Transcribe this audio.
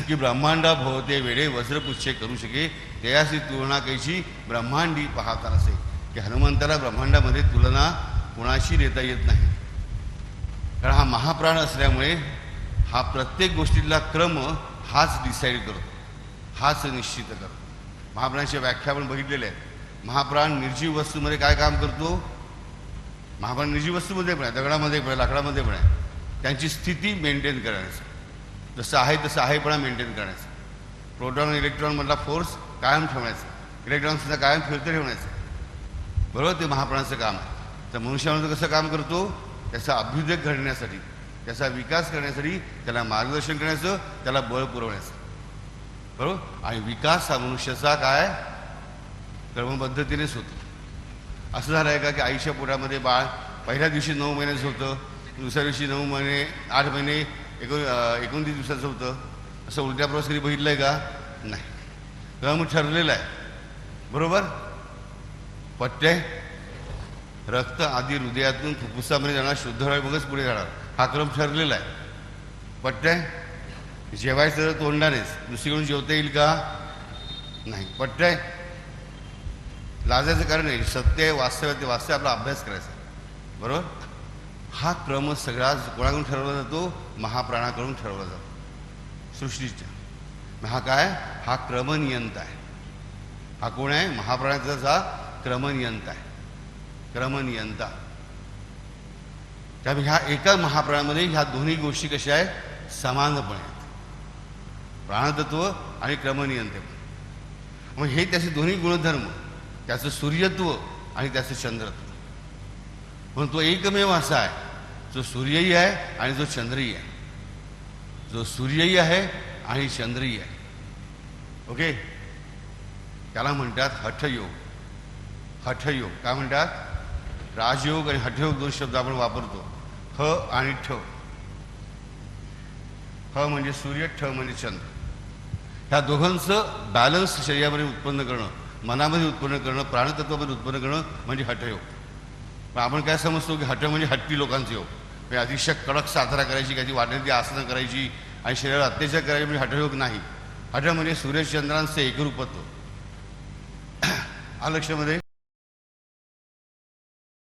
की ब्रह्मांडा भवते वेळे वज्रपुच्छे करू शके त्याची तुलना कैशी ब्रह्मांडी पाहता असे की हनुमंताला ब्रह्मांडामध्ये तुलना कुणाशी देता येत नाही. कारण हा महाप्राण असल्यामुळे हा प्रत्येक गोष्टीतला क्रम हाच डिसाईड करतो. हाच निश्चित करतो. महाप्राणाची व्याख्या आपण बघितलेल्या आहेत महाप्राण निर्जीव वस्तूमध्ये काय काम करतो? महाप्राण निर्जीव वस्तूमध्ये पण आहे दगडामध्ये पण आहे लाकडामध्ये पण आहे. त्यांची स्थिती मेंटेन करण्याचं जसं आहे तसं आहेपणा मेंटेन करण्याचं प्रोटॉन आणि इलेक्ट्रॉनमधला फोर्स कायम ठेवण्याचा. इलेक्ट्रॉनसुद्धा कायम फिरतं ठेवण्याचं. बरोबर? ते महाप्राणाचं काम आहे. तर मनुष्यामध्ये कसं काम करतो? त्याचा अभ्युदय घडण्यासाठी त्याचा विकास करण्यासाठी त्याला मार्गदर्शन करण्याचं त्याला बळ पुरवण्याचं. बरोबर? आणि विकास हा मनुष्याचा काय? क्रमपद्धतीनेच होतो. असं झालं आहे का की आईच्या पोटामध्ये बाळ पहिल्या दिवशी नऊ महिन्याचं होतं दुसऱ्या दिवशी नऊ महिने आठ महिने एकोण एकोणतीस दिवसाचं होतं. असं उलट्या प्रवास कधी बघितलं आहे का? नाही. क्रम ठरलेला आहे. बरोबर? पट्टे? रक्त आधी हृदयातून फुफ्फुसामध्ये जाणार शुद्ध मगच पुढे जाणार. हा क्रम ठरलेला आहे. पट्टे? जेवायचं तर तोंडानेच. दुसरीकडून जेवता येईल का? नाही. पट्टे? लाजायचं कारण नाही. सत्य आहे ते वास्तव्य आपला अभ्यास करायचा बरोबर? हा क्रम सगळा कोणाकडून ठरवला जातो? महाप्राणाकडून ठरवला जातो. सृष्टीच्या. हा काय? हा क्रमनियंत आहे. हा कोण आहे? महाप्राणाचा क्रमनियंत आहे. क्रमनियंता. त्यामुळे ह्या एका महाप्राणामध्ये ह्या दोन्ही गोष्टी कशा आहेत? समानपणे आहेत. प्राणतत्व आणि क्रमनियंते. मग हे त्याचे दोन्ही गुणधर्म त्याचं सूर्यत्व आणि त्याचं चंद्रत्व. पण तो एकमेव असा आहे. जो सूर्यही आहे आणि जो चंद्रही आहे. जो सूर्यही आहे आणि चंद्रही आहे. ओके? त्याला म्हणतात हठयोग. हठयोग. काय म्हणतात? राजयोग आणि हठयोग दोन शब्द आपण वापरतो. ह आणि ठ. ह म्हणजे सूर्य ठ म्हणजे चंद्र. ह्या दोघांचं बॅलन्स शरीरामध्ये उत्पन्न करणं मनामध्ये उत्पन्न करणं प्राणतत्वामध्ये उत्पन्न करणं म्हणजे हठयोग. आपण काय समजतो की हट म्हणजे हट्टी लोकांचे योग म्हणजे अतिशय कडक साजरा करायची काही वाटेल ती आसनं करायची आणि शरीरावर अत्याचार करायची म्हणजे हटयोग नाही. हट म्हणजे सूर्यचंद्रांचं एकरूपत्व. हा लक्षामध्ये?